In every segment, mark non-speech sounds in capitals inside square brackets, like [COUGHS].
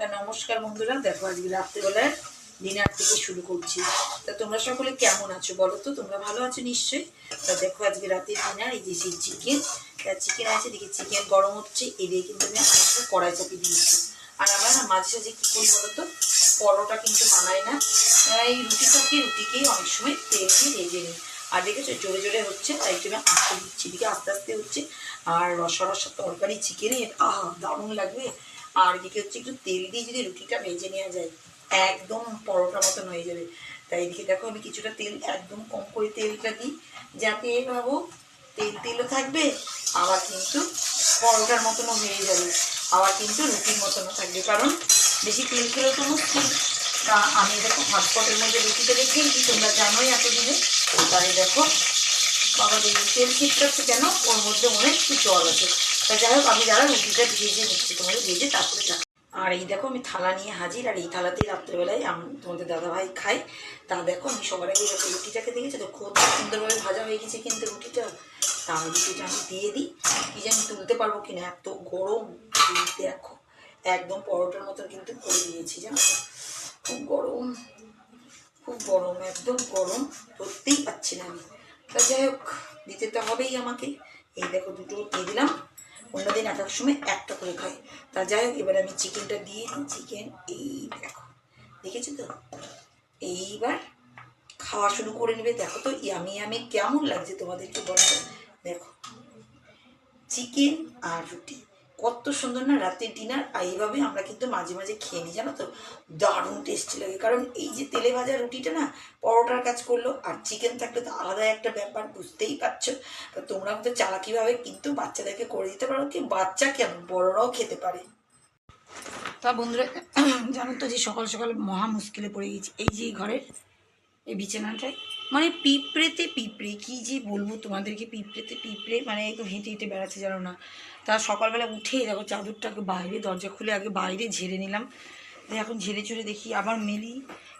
নমস্কার বন্ধুরা, দেখো আজকে রাত্রেবেলায় ডিনার থেকে শুরু করছি। তা তোমরা সকলে কেমন আছো বলো তো? তোমরা ভালো আছো নিশ্চয়ই? তা দেখো আজকে রাতের ডিনার এই যে সেই চিকেন তা চিকেন আছে, দেখি চিকেন গরম হচ্ছে এদিকে কিন্তু আমি আরেকটা কড়াই চাপিয়ে দিয়েছি। আর আমরা না মাঝে সাঝে কী করি বলো তো? পরোটা কিন্তু বানাই না। এই রুটিটাকে রুটিকেই অনেক সময় তেল দিয়ে ভেজে নিই। আর দেখেছ, জোরে জোরে হচ্ছে, তাই জন্য আস্তে দিচ্ছি। দিকে আস্তে আস্তে হচ্ছে, আর রসা রসা তরকারি চিকেনের আহা, দারুণ লাগবে। আর এদিকে হচ্ছে, একটু তেল দিয়ে যদি রুটিটা ভেজে নেওয়া যায়, একদম পরোটা মতন হয়ে যাবে। তাই এদিকে দেখো, আমি কিছুটা তেল, একদম কম করে তেলটা দিই, যাতে ভাবো তেল তেলও থাকবে, আবার কিন্তু পরোটার মতনও হয়ে যাবে, আবার কিন্তু রুটির মতনও থাকবে। কারণ বেশি তেল খেলেও তো মুশকিল। তা আমি দেখো হটপটের মধ্যে রুটিটা রেখেছি তোমরা জানোই এতদিনে। তাই দেখো, বাবা দেখি, তেল ছিটকাচ্ছে কেন? ওর মধ্যে মনে একটু জল আছে। তা যাই হোক আমি রুটিটা ভেজে নিচ্ছি তোমাদের ভেজে, তারপরে আর এই দেখো, আমি থালা নিয়ে হাজির, আর এই থালাতেই রাত্রেবেলায় আমি তোমাদের দাদাভাই খাই তা দেখো, আমি সবার আগে দেখো রুটিটাকে দেখেছি, তো খুব সুন্দরভাবে ভাজা হয়ে গেছে কিন্তু রুটিটা। তা আমি রুটিটা আমি দিয়ে দিই, কি জানি তুলতে পারব কিনা, এত গরম। দেখো, একদম পরোটার মতন কিন্তু করে দিয়েছি, জানো খুব গরম খুব গরম, একদম গরম, ধরতেই পাচ্ছি না আমি। তা যাই হোক, দিতে তো হবেই আমাকে। এই দেখো, দুটো দিয়ে দিলাম। অন্যদিন এক এক সময় একটা করে খাই। তা যাই হোক, এবার আমি চিকেনটা দিয়ে দিই। চিকেন এই দেখো, দেখেছ তো? এইবার খাওয়া শুরু করে নেবে। দেখো তো ইয়ামি আমি কেমন লাগছে তোমাদেরকে বলতে দেখো চিকেন আর রুটি। কত সুন্দর না রাতের ডিনার আর এইভাবে আমরা কিন্তু মাঝে মাঝে খেয়ে নিই, জানো তো? দারুণ টেস্টি লাগে। কারণ এই যে তেলে ভাজা রুটিটা না, পরোটার কাজ করল, আর চিকেন থাকলে তো আলাদা একটা ব্যাপার, বুঝতেই পারছ? তো তোমরা তো চালাকিভাবে কিন্তু বাচ্চাদেরকে করে দিতে পারো কি বাচ্চা কেন? বড়রাও খেতে পারে। তা বন্ধুরা, জানো তো যে সকাল সকাল মহা মুশকিলে পড়ে গেছি। এই যে ঘরের, এই বিছানাটায় মানে পিঁপড়েতে পিঁপড়ে, কি যে বলব তোমাদেরকে, পিঁপড়েতে পিঁপড়ে মানে একটু হেঁটে হেঁটে বেড়াচ্ছে জানো না। তারা সকালবেলা উঠেই দেখো চাদরটাকে বাইরে, দরজা খুলে আগে বাইরে ঝেড়ে নিলাম। এখন ঝেড়ে ঝুড়ে দেখি আবার মেলি।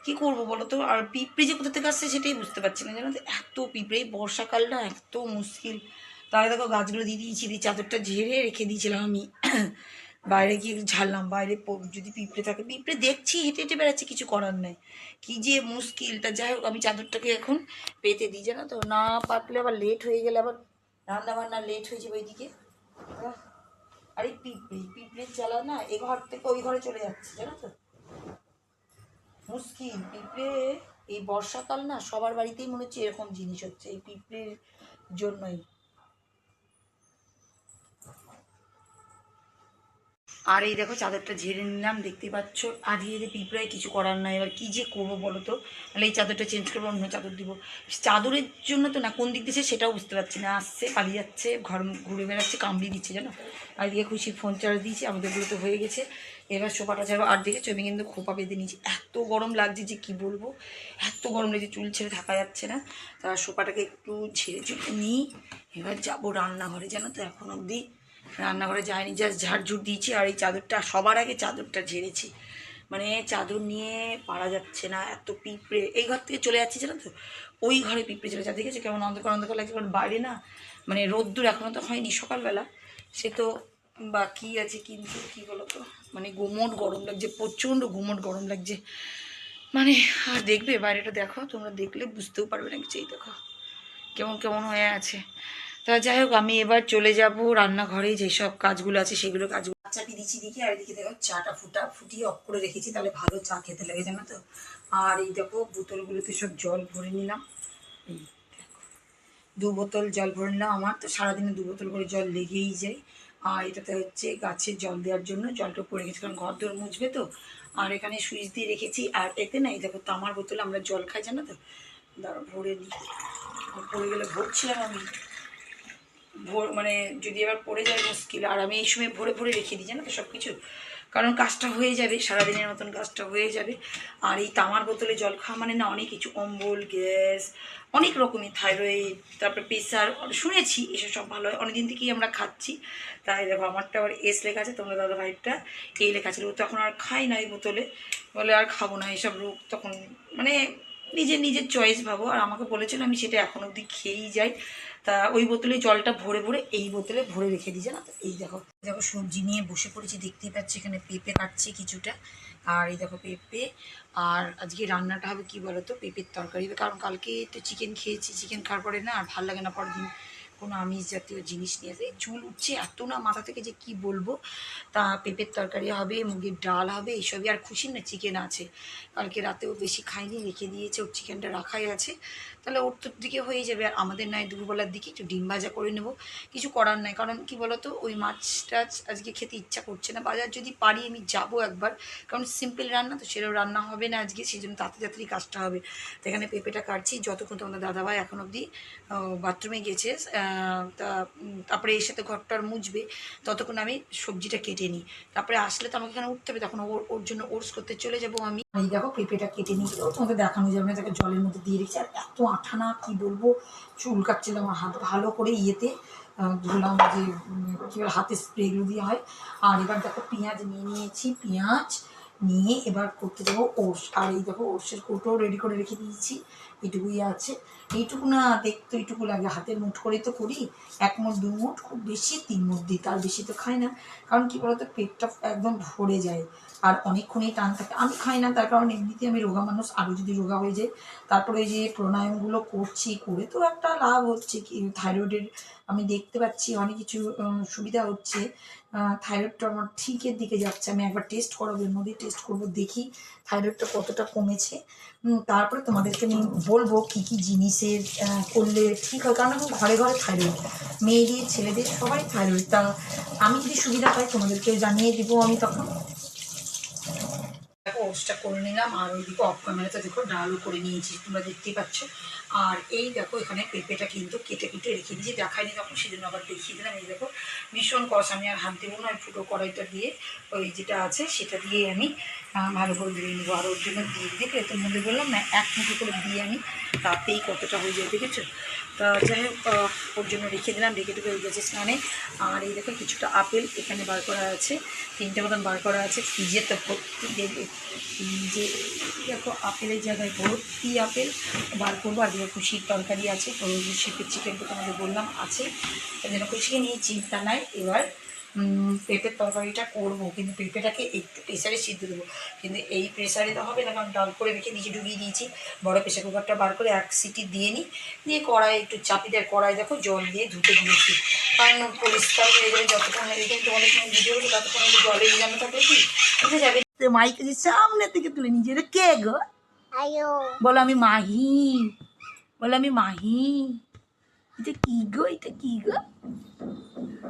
কি করব বলো তো? আর পিঁপড়ে যে কোথা থেকে আসছে সেটাই বুঝতে পারছি না জানো এত পিঁপড়ে বর্ষাকাল না এত মুশকিল। তাহলে দেখো গাছগুলো দিয়ে দিয়েছি, দিয়ে চাদরটা ঝেড়ে রেখে দিয়েছিলাম আমি। বাইরে গিয়ে ঝাড়লাম, বাইরে যদি পিঁপড়ে থাকে, পিঁপড়ে দেখছি, হেঁটে হেঁটে বেড়াচ্ছে, কিছু করার নেই। কি যে মুশকিল, তা যাই হোক, আমি চাদরটাকে এখন পেতে দিই, জানো তো? না পাতলে আবার লেট হয়ে গেলে আবার রান্না বান্না লেট হয়ে যাবে ওইদিকে। আরে পিঁপড়ে পিঁপড়ের জ্বালা না, এ ঘর থেকে ওই ঘরে চলে যাচ্ছে, জানো তো? মুশকিল, পিঁপড়ে, এই বর্ষাকাল না, সবার বাড়িতেই মনে হচ্ছে এরকম জিনিস হচ্ছে, এই পিঁপড়ের জন্যই। আর এই দেখো চাদরটা ঝেড়ে নিলাম দেখতে পাচ্ছ। আর ধীরে ধীরে পিঁপড়ায় কিছু করার নাই। এবার কী যে করব বলো তো? তাহলে এই চাদরটা চেঞ্জ করব, অন্য চাদর দিব। চাদরের জন্য তো না, কোন দিক দিয়েছে সেটাও বুঝতে পারছি না। আসছে, পালিয়ে যাচ্ছে, ঘর ঘুরে বেড়াচ্ছে, কামড়িয়ে দিচ্ছে, জানো? আর এদিকে খুশি ফোন চার্জ দিয়েছি আমাদেরগুলো তো হয়ে গেছে। এবার সোফাটা ছাড়বো আর দেখেছ, আমি কিন্তু খোপা বেঁধে নিয়েছি। এত গরম লাগছে যে কি বলব? এত গরম লাগছে, চুল ছেড়ে থাকা যাচ্ছে না। তা সোফাটাকে একটু ছেড়ে চুড়ে নিই। এবার যাব রান্নাঘরে, জানো তো, এখন অবধি। রান্নাঘরে যায়নি জাস্ট ঝাড়ঝুট দিয়েছি আর এই চাদরটা, সবার আগে চাদরটা ঝেড়েছি। মানে চাদর নিয়ে পারা যাচ্ছে না, এত পিঁপড়ে। এই ঘর থেকে চলে যাচ্ছে, জানো তো? ওই ঘরে পিঁপড়ে চলে যাচ্ছে। দেখেছ কেমন অন্ধকার অন্ধকার লাগছে? কারণ বাইরে না মানে রোদ্দুর এখনও তো হয়নি সকালবেলা। সে তো বাকি আছে কিন্তু, কী বলো তো মানে গুমট গরম লাগছে, প্রচণ্ড গুমোট গরম লাগছে। মানে আর দেখবে, বাইরেটা দেখো, তোমরা দেখলে বুঝতেও পারবে না কিছু এই দেখো। কেমন কেমন হয়ে আছে। তা যাই হোক, আমি এবার চলে যাব রান্নাঘরে যেসব কাজগুলো আছে সেগুলো কাজগুলো। চাপি দিচ্ছি দিকে আর এদিকে দেখো চাটা ফুটা ফুটিয়ে অফ করে রেখেছি, তাহলে ভালো চা খেতে লাগে, জানো তো। আর এই দেখো, বোতলগুলোতে সব জল ভরে নিলাম। এই দেখো, দু বোতল জল ভরে নিলাম আমার, তো সারাদিনে দু বোতল করে জল লেগেই যায়। আর এটাতে হচ্ছে গাছে জল দেওয়ার জন্য জলটা পড়ে গেছে, কারণ ঘর দোর মুছবে তো। আর এখানে সুইচ দিয়ে রেখেছি, আর এতে না, এই দেখো, তামার বোতলে আমরা জল খাই, জানো তো। দাঁড়া ভরে নিই পড়ে গেলে ভরছিলাম আমি। ভোর মানে যদি এবার পড়ে যায় মুশকিল, আর আমি এই সময় ভরে ভরে রেখে দিই, জানো তো সব কিছু কারণ কাজটা হয়ে যাবে, সারাদিনের মতন কাজটা হয়ে যাবে। আর এই তামার বোতলে জল খাওয়া মানে না, অনেক কিছু, অম্বল, গ্যাস, অনেক রকমের থাইরয়েড, তারপরে প্রেশার শুনেছি এসব সব ভালো হয়। অনেকদিন থেকেই আমরা খাচ্ছি। তাই দেখো, আমারটা আবার এস লেখা আছে, তোমরা দাদা ভাইয়েরটা এই লেখা ছিল তখন আর খাই না এই বোতলে। বলে আর খাব না, এসব রোগ তখন মানে নিজের নিজের চয়েস ভাবো। আর আমাকে বলেছিল আমি সেটা এখন অবধি খেয়েই যাই। তা ওই বোতলে জলটা ভরে ভরে এই বোতলে ভরে রেখে দিয়েছে। না, এই দেখো দেখো সবজি নিয়ে বসে পড়েছি, দেখতেই পাচ্ছি এখানে পেঁপে কাটছি কিছুটা। আর এই দেখো পেঁপে, আর আজকে রান্নাটা হবে কি বলো তো পেঁপের তরকারি কারণ কালকে তো চিকেন খেয়েছি চিকেন খাওয়ার পরে না আর ভালো লাগে না পরের দিন কোনো আমিষ জাতীয় জিনিস নিয়ে আসে। চুল উঠছে, এত না মাথা থেকে যে কি বলব? তা পেঁপের তরকারি হবে, মুগের ডাল হবে এইসবই আর খুশি না চিকেন আছে। কালকে রাতেও বেশি খাইনি রেখে দিয়েছে, ওর চিকেনটা রাখাই আছে। তাহলে ওর তোর দিকে হয়ে যাবে। আর আমাদের নয় দুপুরবেলার দিকে একটু ডিম ভাজা করে নেব। কিছু করার নাই। কারণ কি বলতো, ওই মাছ টাছ আজকে খেতে ইচ্ছা করছে না। বাজার যদি পারি আমি যাব একবার। কারণ সিম্পল রান্না তো সেরকম রান্না হবে না আজকে। সেই জন্য তাড়াতাড়ি তাড়াতাড়ি কাজটা হবে। তো এখানে পেঁপেটা কাটছি। যতক্ষণ তোমাদের দাদাভাই এখন অবধি বাথরুমে গেছে তা তারপরে এসে তো ঘরটার মুছবে, ততক্ষণ আমি সবজিটা কেটে নিই। তারপরে আসলে তো আমাকে এখানে উঠতে হবে, তখন ওর ওর জন্য ওটস করতে চলে যাব আমি। দেখো পেঁপেটা কেটে নিয়ে গেলেও তোমাদের দেখানো যাবে না তাকে জলের মধ্যে দিয়ে রেখেছি, আর এত আঠানা, কি বলব, চুল কাটছিল আমার হাত, ভালো করে ইয়েতে ধুলাম যে কী বলে, হাতে স্প্রেগুলো দিয়ে হয়। আর এবার দেখো পেঁয়াজ নিয়ে নিয়েছি, পেঁয়াজ নিয়ে এবার করতে যাব ওটস। আর এই দেখো ওটসের কৌটোও রেডি করে রেখে দিয়েছি। এইটুকুই আছে। এইটুকু না দেখতে এইটুকু লাগে। হাতের মুঠ করেই তো করি। এক মুঠ দু মুঠ খুব বেশি, তিন মুঠ দিই। তার বেশি তো খাই না। কারণ কী বলতো, পেটটা একদম ভরে যায়। আর অনেকক্ষণই টান থাকে। আমি খাই না, তার কারণ এমনিতে আমি রোগা মানুষ। আরও যদি রোগা হয়ে যায় তারপরে যে প্রাণায়ামগুলো করছি, করে তো একটা লাভ হচ্ছে। কি থাইরয়েডের আমি দেখতে পাচ্ছি, অনেক কিছু সুবিধা হচ্ছে। থাইরয়েডটা আমার ঠিকের দিকে যাচ্ছে। আমি একবার টেস্ট করাবো, এর মধ্যেই টেস্ট করব, দেখি থাইরয়েডটা কতটা কমেছে। তারপরে তোমাদেরকে আমি বলব কি কি জিনিসের করলে ঠিক হয়। কারণ এখন ঘরে ঘরে থাইরয়েড মেয়েদের, ছেলেদের সবাই থাইরয়েড তা আমি যদি সুবিধা পাই, তোমাদেরকে জানিয়ে দিব আমি তখন। ওটসটা করে নিলাম, আর ওইদিকে অফ ক্যামেরাতে দেখো, ডালও করে নিয়েছি, তোমরা দেখতেই পাচ্ছ। আর এই দেখো, এখানে পেঁপেটা কিন্তু কেটে কেটে রেখে দিয়েছি দেখায়নি তখন সেজন্য আবার দেখিয়ে দিলাম। এই দেখো, ভীষণ কষ, আমি আর হাত দেবো না ফুটো কড়াইটা দিয়ে, ওই যেটা আছে, সেটা দিয়ে আমি ভালো করে দিয়ে নেব। আর ওর জন্য দিয়ে দিয়ে এর মধ্যে বললাম না, এক মুঠো করে দিয়ে আমি তাতেই কতটা হয়ে যায়, দেখেছ? তা যাই হোক ওর জন্য রেখে দিলাম, রেখে হয়ে গেছে স্নানে। আর এই দেখো, কিছুটা আপেল এখানে বার করা আছে, তিনটে মতন বার করা আছে, ফ্রিজে তো ভর্তি দেবে। যে দেখো, আপেলের জায়গায় ভর্তি আপেল বার করব, আর শীত তরকারি আছে তো শীতের চিকেনটা তোমাদের বললাম আছে। তাই জন্য কষিয়ে নিয়ে চিন্তা নাই এবার পেঁপের তরকারিটা করব কিন্তু পেঁপেটাকে একটু প্রেসারে সিদ্ধ দেবো। কিন্তু এই প্রেসারে তো হবে না কারণ ডাল করে রেখে নিচে ডুবিয়ে দিয়েছি। বড় প্রেসার কুকারটা বার করে এক সিটি দিয়ে নিই দিয়ে কড়াই একটু চাপি দেয় কড়াই দেখো জল দিয়ে ধুতে দিয়েছি। কারণ পরিষ্কার হয়ে যাবে যতক্ষণ এরকম তোমাদের সঙ্গে ভিডিও করি ততক্ষণ একটু জলের জানো থাকলে কি? বুঝে যাবে? মাইকে যে সামনে থেকে তুলে নিজে এটা কে গো? বলো আমি মাহি। বলো, আমি মাহি। এটা কি গো? এটা কি গো?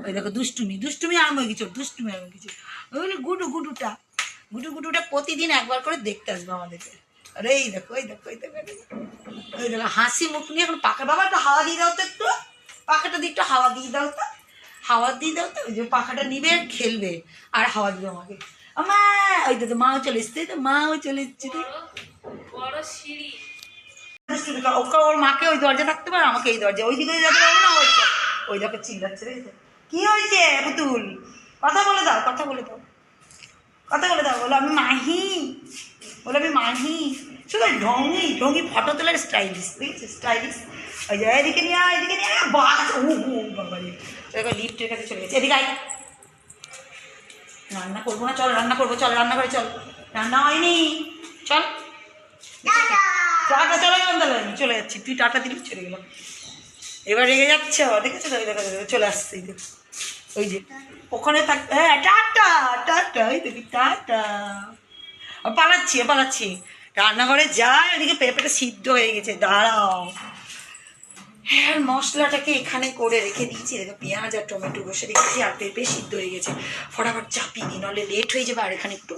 ওই দেখো, দুষ্টুমি দুষ্টুমি আরম্ভ হয়ে গেছে, দুষ্টুমি হয়ে গেছে। ওই হলো গুডু, গুডুটা গুডু, গুডুটা প্রতিদিন একবার করে দেখতে আসবে আমাদেরকে। আরে, এই দেখো এই দেখো এই দেখো ওই দেখো, হাসি মুখ নিয়ে এখন পাখা বাবা, একটু হাওয়া দিয়ে দাও তো একটু। পাখাটা দিয়ে একটু হাওয়া দিয়ে দাও তো, হাওয়া দিয়ে দাও তো, ওই যে পাখাটা নিবে আর খেলবে, আর হাওয়া দিবে আমাকে। আমা ওই দেখো, মাও চলে এসছে, তো মাও চলে এসছে। দুষ্টুমি কর- ওকে ওর মাকে ওই দরজা থাকতে পারে, আমাকে এই দরজা, ওই দিকে যেতে পারবে না, ওই ওই দেখো চিল্লাচ্ছে কি হয়েছে, পুতুল? কথা বলে দাও, কথা বলে দাও। কথা বলে দাও, বলো, আমি মাহি। বলো, আমি মাহি। শুধু ঢঙ্গি ঢঙ্গি ফটো তোলার স্টাইলিশ, দেখেছ? স্টাইলিশ। ওই যে, এদিকে নিয়ে আয়, এদিকে নিয়ে আয় বাস ও ও বাবা রে দেখো কাছে চলে গেছে। এদিকে আয়। রান্না করব না, চল, রান্না করব, চল, রান্না করে চল। রান্না হয়নি। চল। টাটা চলে গেলাম আমি চলে যাচ্ছি। তুই টাটা দিলি চলে গেলাম এবার রেগে যাচ্ছে দেখেছ তো? ওই দেখো দেখো, চলে আসছে এই ওই যে ওখানে থাক হ্যাঁ টাটা টাটা ওই দেখি টাটা। পালাচ্ছি পালাচ্ছি। রান্নাঘরে যা ওদিকে পেঁপেটা সিদ্ধ হয়ে গেছে দাঁড়াও। হ্যাঁ মশলাটাকে এখানে করে রেখে দিয়েছি। দেখো, পেঁয়াজ আর টমেটো বসে রেখেছি, আর পেঁপে সিদ্ধ হয়ে গেছে। ফটাফট চাপিয়ে দিই নাহলে লেট হয়ে যাবে, আর এখানে একটু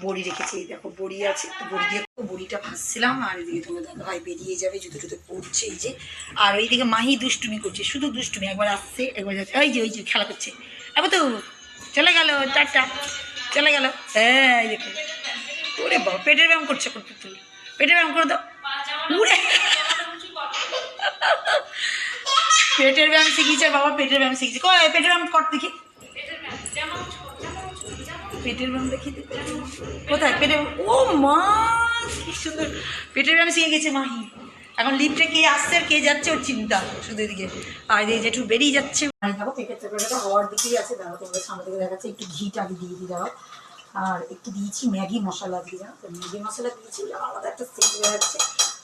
বড়ি রেখেছি। এই দেখো, বড়ি আছে বড়ি দিয়ে বড়িটা ভাজছিলাম, আর এদিকে তোমার দাদা ভাই বেরিয়ে যাবে, জুতো টুতো পড়ছে এই যে। আর ওইদিকে মাহি দুষ্টুমি করছে, শুধু দুষ্টুমি, একবার আসছে, একবার যাচ্ছে। ওই যে ওই যে, খেলা করছে। এবার তো, চলে গেল চারটা চলে গেল। হ্যাঁ এই ওরে বাবা, পেটের ব্যায়াম করছে করতে। পেটের ব্যায়াম করে দাও। উড়ে। পেটের ব্যায়াম শিখিয়েছে বাবা পেটের ব্যায়াম শিখেছে। কয় পেটের ব্যায়াম কর দেখি। পেটের ব্যায়াম দেখি। কোথায়? পেটের ও মা, কি সুন্দর। পেটের ব্যায়াম শিখে গেছে মাহি। এখন লিফটে কে আসছে আর কে যাচ্ছে ওর চিন্তা শুধু এদিকে। আর এই জেঠু বেরিয়ে যাচ্ছে। দেখো তরকারিটা হওয়ার দিকেই আছে। দেখো তোমাদের সামনে থেকে দেখাচ্ছে। একটু ঘিটা দিয়ে দিই দাও আর একটু দিয়েছি ম্যাগি মশলা দিয়ে ম্যাগি মশলা দিয়েছি, আলাদা একটা সেট হয়ে যাচ্ছে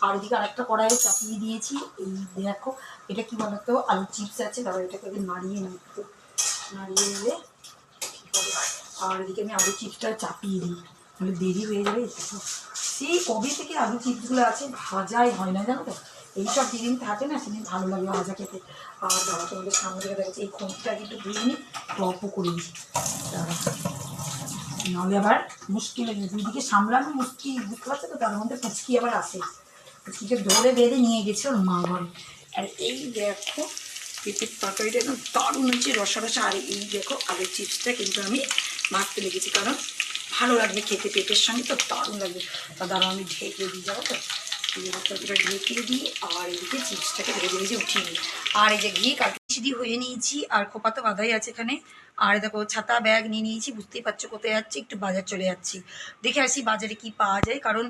আর এদিকে আরেকটা কড়াইয়ে চাপিয়ে দিয়েছি। এই দেখো, এটা কি বলতো? আলু চিপস আছে তারপর এটাকে আগে নাড়িয়ে নিই একটু। নাড়িয়ে নিলে আর এদিকে আমি আলু চিপসটা চাপিয়ে দিই। তাহলে দেরি হয়ে যাবে। সেই কবে থেকে আলু চিপসগুলো আছে? ভাজাই হয় না, জানো তো? এইসব যেদিন থাকে না, সেদিন ভালো লাগে ভাজা খেতে। আর দাদা তোমাদের সামনে থেকে দেখাচ্ছি, এই খোঁজটাকে একটু ধুয়ে নিই টপও করে দিই। দাঁড়া নাহলে আবার মুশকিল হয়ে সামলানো মুশকিল, বুঝতে পারছ তো? তার মধ্যে পুচকি আবার আসে। পুচকিকে ধরে বেঁধে নিয়ে গেছে ওর মা ঘরে। আর এই দেখো, পেঁপের তরকারিটা একদম দারুণ হচ্ছে রসা রসা। আর এই দেখো আলুর চিপসটা কিন্তু আমি মাখতে লেগেছি, কারণ ভালো লাগবে খেতে পেঁপের সঙ্গে তো, দারুণ লাগবে। তা দাঁড়াও, আমি ঢেকে দিই যাব তো। তরকারিটা ঢেকে দিই, আর এদিকে চিপসটাকে ভেজে ভেজে উঠিয়ে নিই। আর এই যে ঘি কাটি দিয়ে হয়ে নিয়েছি, আর খোপা তো বাঁধাই আছে এখানে। আর দেখো ছাতা, ব্যাগ নিয়ে নিয়েছি, বুঝতেই পারছ কোথায় যাচ্ছি, একটু বাজার চলে যাচ্ছি। দেখে আসি বাজারে কি পাওয়া যায়, কারণ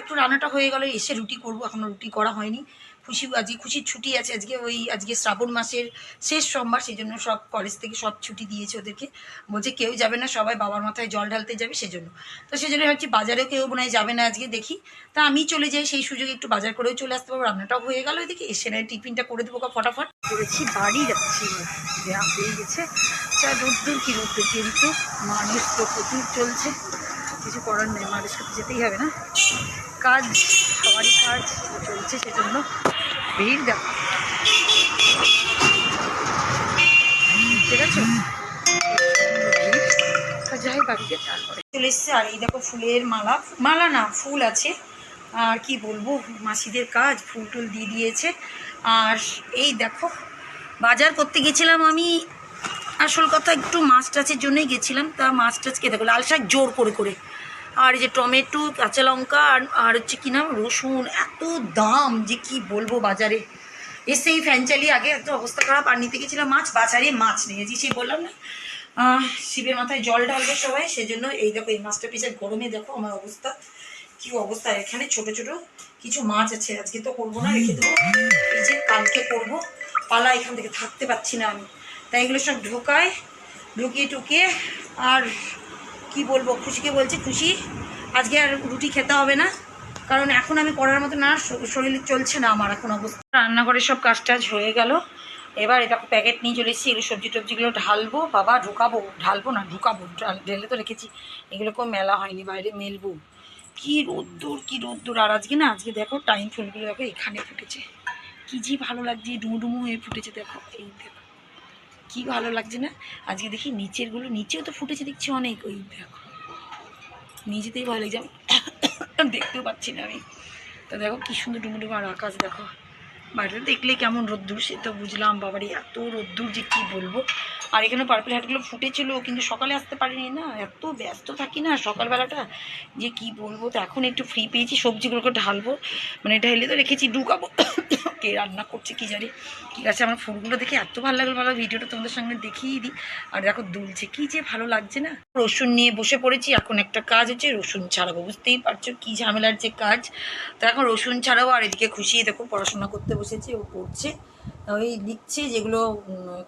একটু রান্নাটা হয়ে গেলে, এসে রুটি করব এখনও রুটি করা হয়নি। খুশি, আজকে খুশির ছুটি আছে। আজকে ওই, আজকে শ্রাবণ মাসের শেষ সোমবার সেই জন্য সব কলেজ থেকে সব ছুটি দিয়েছে ওদেরকে। বলছে কেউ যাবে না, সবাই বাবার মাথায় জল ঢালতে যাবে, সেজন্য। তো সেই জন্য ভাবছি বাজারেও কেউ মনে হয় যাবে না আজকে, দেখি। তা আমি চলে যাই, সেই সুযোগে একটু বাজার করেও চলে আসতে পারব। রান্নাটাও হয়ে গেল এদিকে, এসে নয় টিফিনটা করে দেবো ফটাফট। করেছি, বাড়ি যাচ্ছি। হয়ে গেছে। যা রোদ্দুর কি রোদ্দুর কিন্তু মানুষ তো প্রচুর চলছে। কিছু করার নেই মানুষ করতে যেতেই হবে না। কাজ সবারই কাজ চলছে সেজন্য। ভিড় দেখো। ঠিক আছে? যাই বাড়িতে তারপরে চলে এসছে, আর এই দেখো ফুলের মালা। মালা না, ফুল আছে। আর কি বলব, মাসিদের কাজ, ফুল টুল দিয়ে দিয়েছে। আর এই দেখো, বাজার করতে গেছিলাম আমি। আসল কথা, একটু মাছ টাছের জন্যই গেছিলাম। তা মাছ টাছ খেতে দেখো লাল শাক জোর করে করে। আর এই যে টমেটো, কাঁচা লঙ্কা আর আর হচ্ছে কি নাম? রসুন, এত দাম যে কি বলব বাজারে। এসে এই ফ্যান চালিয়ে আগে এত অবস্থা খারাপ, আর নিতে গেছিলাম মাছ, বাজারে মাছ নিয়েছি সেই বললাম না। শিবের মাথায় জল ঢালবে সবাই, সেজন্য এই দেখো, এই মাছটা পিসের গরমে দেখো আমার অবস্থা, কি অবস্থা। এখানে ছোট ছোট কিছু মাছ আছে, আজকে তো করব না, রেখে দেবো। এই যে কালকে করব, পালা এখান থেকে থাকতে পারছি না আমি। তাই এগুলো সব ঢোকায়, ঢুকিয়ে টুকিয়ে, আর কি বলব, খুশিকে বলছি খুশি। আজকে আর রুটি খেতে হবে না, কারণ এখন আমি করার মতো না শরীর চলছে না আমার এখন অবস্থা। রান্নাঘরে সব কাজ টাজ হয়ে গেল। এবার এটা প্যাকেট নিয়ে চলে এসেছি, এগুলো সবজি টবজিগুলো ঢালবো। বাবা, ঢুকাবো? ঢালবো না, ঢুকাবো। ঢাল- ঢেলে তো রেখেছি। এগুলোকেও মেলা হয়নি, বাইরে মেলবো। কি রোদ্দুর কি রোদ্দুর। আর আজকে না, আজকে দেখো টাইম ফুলগুলো দেখো এখানে ফুটেছে। কি যে ভালো লাগছে, ডুমুডুমু হয়ে ফুটেছে, দেখো। এই দেখো। কি ভালো লাগছে না? আজকে দেখি নিচেরগুলো, নিচেও তো ফুটেছে, দেখছি অনেক। ওই দেখো। নিজেতেই ভালো লাগছে [COUGHS] দেখতেও পাচ্ছি না আমি। তো দেখো কি সুন্দর ডুমুডুমু আর আকাশ, দেখো। বাইরে দেখলে কেমন রোদ্দুর, সে তো বুঝলাম, বাবারে, এত রোদ্দুর যে কী বলব। আর এখানে পার্পেল হাটগুলো ফুটেছিল, কিন্তু সকালে আসতে পারিনি না। এত ব্যস্ত থাকি না সকালবেলাটা। যে কি বলব, তো এখন একটু ফ্রি পেয়েছি, সবজিগুলোকে ঢালবো। মানে ঢেলে তো রেখেছি, ঢুকাবো। কে রান্না করছে কি জানি। ঠিক আছে, আমার ফুলগুলো দেখে এত ভালো লাগল, ভালো ভিডিওটা তোমাদের সঙ্গে দেখিয়ে দিই। আর দেখো, দুলছে, কি যে ভালো লাগছে না। রসুন নিয়ে বসে পড়েছি, এখন একটা কাজ হচ্ছে, রসুন ছাড়াবো, বুঝতেই পারছ কি ঝামেলার যে কাজ। তো এখন রসুন ছাড়াবো, আর এদিকে খুশি দেখো, পড়াশোনা করতে বসেছে ও পড়ছে। ওই লিখছে যেগুলো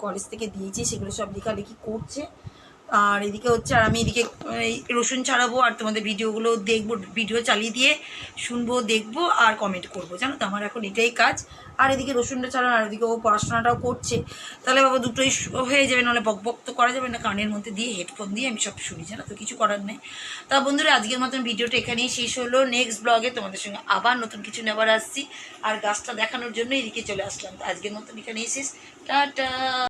কলেজ থেকে দিয়েছে সেগুলো সব লেখালেখি করছে। আর এদিকে হচ্ছে, আর আমি এদিকে রসুন ছাড়াবো, আর তোমাদের ভিডিওগুলো দেখব, ভিডিও চালিয়ে দিয়ে শুনব, দেখব, আর কমেন্ট করব। জানো তো, আমার এখন এটাই কাজ। আর এদিকে রসুনটা ছাড়ানো আর এদিকে ও পড়াশোনাটাও করছে। তাহলে বাবা দুটোই হয়ে যাবে, নাহলে বক বক তো করা যাবে না কানের মধ্যে দিয়ে হেডফোন দিয়ে আমি সব শুনি। জানো তো, কিছু করার নেই। তা বন্ধুরা, আজকের মতন ভিডিওটা এখানেই শেষ হলো। নেক্সট ব্লগে তোমাদের সঙ্গে আবার নতুন কিছু নেবার আসছি। আর গাছটা দেখানোর জন্য এদিকে চলে আসলাম। তো আজকের মতন এখানেই শেষ। টাটা!